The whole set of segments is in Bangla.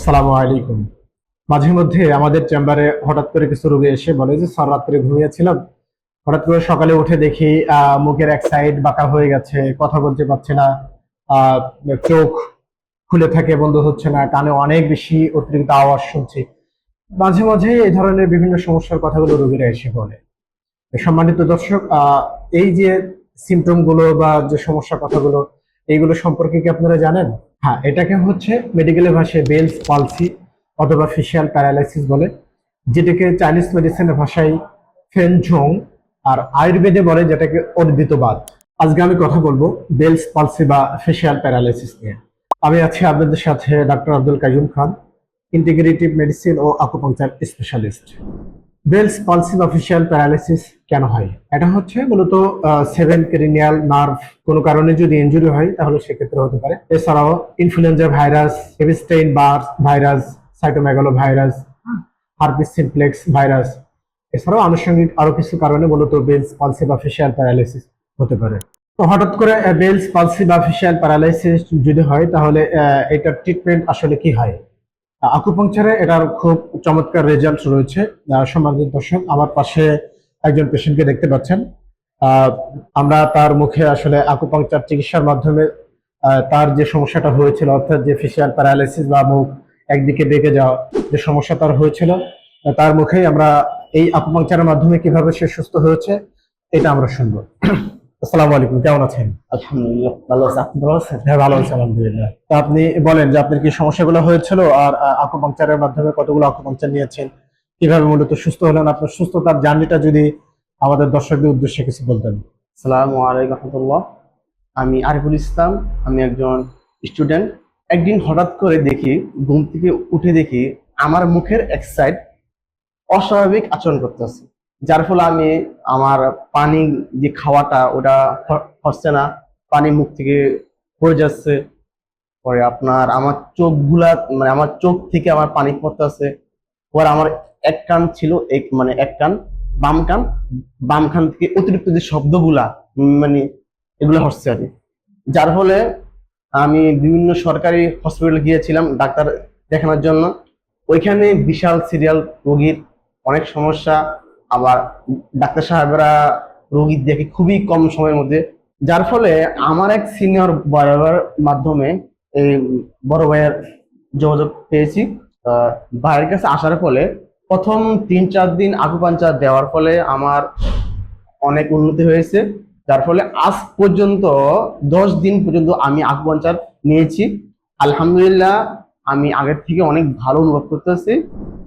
আসসালামু আলাইকুম। মাঝে মধ্যে আমাদের চেম্বারে হঠাৎ করে কিছু রোগী এসে বলে যে, স্যার, রাত্রে ঘুমিয়েছিলাম। হঠাৎ করে সকালে উঠে দেখি মুখের এক সাইড বাঁকা হয়ে গেছে, কথা বলতে পারছে না। চোখ খুলে থাকে, বন্ধ হচ্ছে না, কানে অনেক বেশি অতিরিক্ত আওয়াজ শুনছি। মাঝে মাঝে এই ধরনের বিভিন্ন সমস্যার কথাগুলো রোগীরা এসে বলে। সম্মানিত দর্শক এই যে সিমটমগুলো বা যে সমস্যার কথাগুলো এইগুলো সম্পর্কে কি আপনারা জানেন? হ্যাঁ এটাকে হচ্ছে মেডিকেলের ভাষায় বেলস পালসি অথবা ফিশিয়াল প্যারালাইসিস বলে, যেটাকে চাইনিজ মেডিসিনের ভাষায় ফেনঝং আর আয়ুর্বেদে বলে যেটাকে অর্বিতবাদ আজকে আমি কথা বলব বেলস পালসি বা ফেশিয়াল প্যারালাইসিস নিয়ে। আমি আছি আপনাদের সাথে doctor Abdul Kaiyum Khan integrative medicine ও আকুপাংচার স্পেশালিস্ট বেলস পালসি বা ফেশিয়াল প্যারালাইসিস কেন হয়? এটা হচ্ছে মূলত সেভেন ক্রিনিয়াল নার্ভ কোনো কারণে যদি ইনজুরি হয়, তাহলে সেক্ষেত্রে হতে পারে। এছাড়াও influenza virus Epstein Barr virus cytomegalo virus herpes simplex virus এছাড়াও আনুষঙ্গিক আরও কিছু কারণে মূলত বেলস পালসি বা ফেশিয়াল প্যারালাইসিস হতে পারে। তো হঠাৎ করে বেলস পালসি বা ফেশিয়াল প্যারালাইসিস যদি হয়, তাহলে এটার ট্রিটমেন্ট আসলে কি হয়? আকুপাংচারে এটার খুব চমৎকার রেজাল্ট রয়েছে। সম্মানিত দর্শক, আমার পাশে একজন পেশেন্টকে দেখতে পাচ্ছেন। আমরা তার মুখে আসলে আকুপাংচার চিকিৎসার মাধ্যমে তার যে সমস্যাটা হয়েছিল, অর্থাৎ যে ফেশিয়াল প্যারালাইসিস বা মুখ একদিকে বেঁকে যাওয়া যে সমস্যা তার হয়েছিল, তার মুখেই আমরা এই আকুপাংচারের মাধ্যমে কীভাবে সে সুস্থ হয়েছে, এটা আমরা শুনব। আসসালামু আলাইকুম কেমন আছেন? আলহামদুলিল্লাহ ভালো আছে। আপনি ভালো আছেন? হ্যাঁ ভালো আছি আলহামদুলিল্লাহ। তো আপনি বলেন যে আপনার কি সমস্যাগুলো হয়েছিল আর আকুপাংচারের মাধ্যমে কতগুলো আকুপাংচার নিয়েছেন? কীভাবে মূলত সুস্থ হলেন? আপনার সুস্থতার জার্নিটা যদি আমাদের দর্শকদের উদ্দেশ্যে কিছু বলতেন। সালামু আলাইকুম রহমতুল্লাহ। আমি আরিফুল ইসলাম আমি একজন স্টুডেন্ট। একদিন হঠাৎ করে দেখি ঘুম থেকে উঠে দেখি আমার মুখের এক সাইড অস্বাভাবিক আচরণ করতেছে। যার ফলে আমি আমার পানি যে খাওয়াটা, ওটা হচ্ছে না। পানি মুখ থেকে পড়ে যাচ্ছে। পরে আপনার আমার চোখগুলা মানে আমার চোখ থেকে আমার পানি পড়তেছে। পরে আমার এক কান ছিল, এক মানে এক কান, বাম কান বাম কান থেকে অতিরিক্ত যে শব্দগুলা মানে এগুলো হচ্ছে আর যার ফলে আমি বিভিন্ন সরকারি হসপিটালে গিয়েছিলাম ডাক্তার দেখানোর জন্য। ওইখানে বিশাল সিরিয়াল রোগীর অনেক সমস্যা আবার ডাক্তার সাহেবরা রোগী দেখে খুবই কম সময়ের মধ্যে, যার ফলে আমার এক সিনিয়র বরাবর মাধ্যমে এই বড় ভাইয়ের যোগাযোগ পেয়েছি। ভাইয়ের কাছে আসার ফলে প্রথম তিন চার দিন আকুপাঞ্চার দেওয়ার ফলে আমার অনেক উন্নতি হয়েছে। যার ফলে আজ পর্যন্ত দশ দিন পর্যন্ত আমি আকুপাঞ্চার নিয়েছি। আলহামদুলিল্লাহ, আমি আগের থেকে অনেক ভালো অনুভব করতেছি।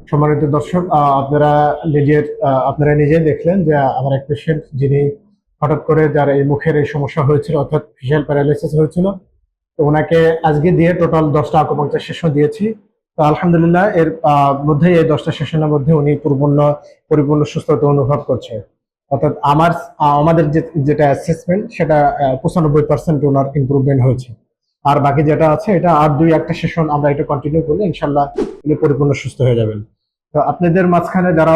সম্মানিত দর্শক আপনারা নিজের আপনারা নিজেই দেখলেন যে আমার এক পেশেন্ট যিনি হঠাৎ করে যার এই মুখের এই সমস্যা হয়েছিল, অর্থাৎ ফিশিয়াল প্যারালাইসিস হয়েছিল, তো ওনাকে আজকে দিয়ে টোটাল দশটা আকুপাংচার সেশন দিয়েছি। তো আলহামদুলিল্লাহ এর মধ্যে এই দশটা সেশনের মধ্যে উনি পরিপূর্ণ পরিপূর্ণ সুস্থতা অনুভব করছে। অর্থাৎ আমার আমাদের যেটা অ্যাসেসমেন্ট সেটা পঁচানব্বই পার্সেন্ট ওনার ইমপ্রুভমেন্ট হয়েছে। আর বাকি যেটা আছে, এটা আর দুই একটা সেশন আমরা এটা কন্টিনিউ করলে ইনশাল্লাহ উনি পরিপূর্ণ সুস্থ হয়ে যাবেন। তো আপনাদের মাঝখানে যারা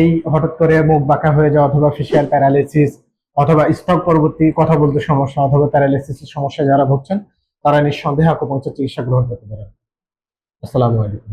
এই হঠাৎ করে মুখ বাঁকা হয়ে যাওয়া অথবা ফেসিয়াল প্যারালাইসিস অথবা স্টক পরবর্তী কথা বলতে সমস্যা অথবা প্যারালাইসিসের সমস্যা যারা ভুগছেন, তারা নিঃসন্দেহে আকুপঞ্চার চিকিৎসা গ্রহণ করতে পারেন। আসসালামু আলাইকুম।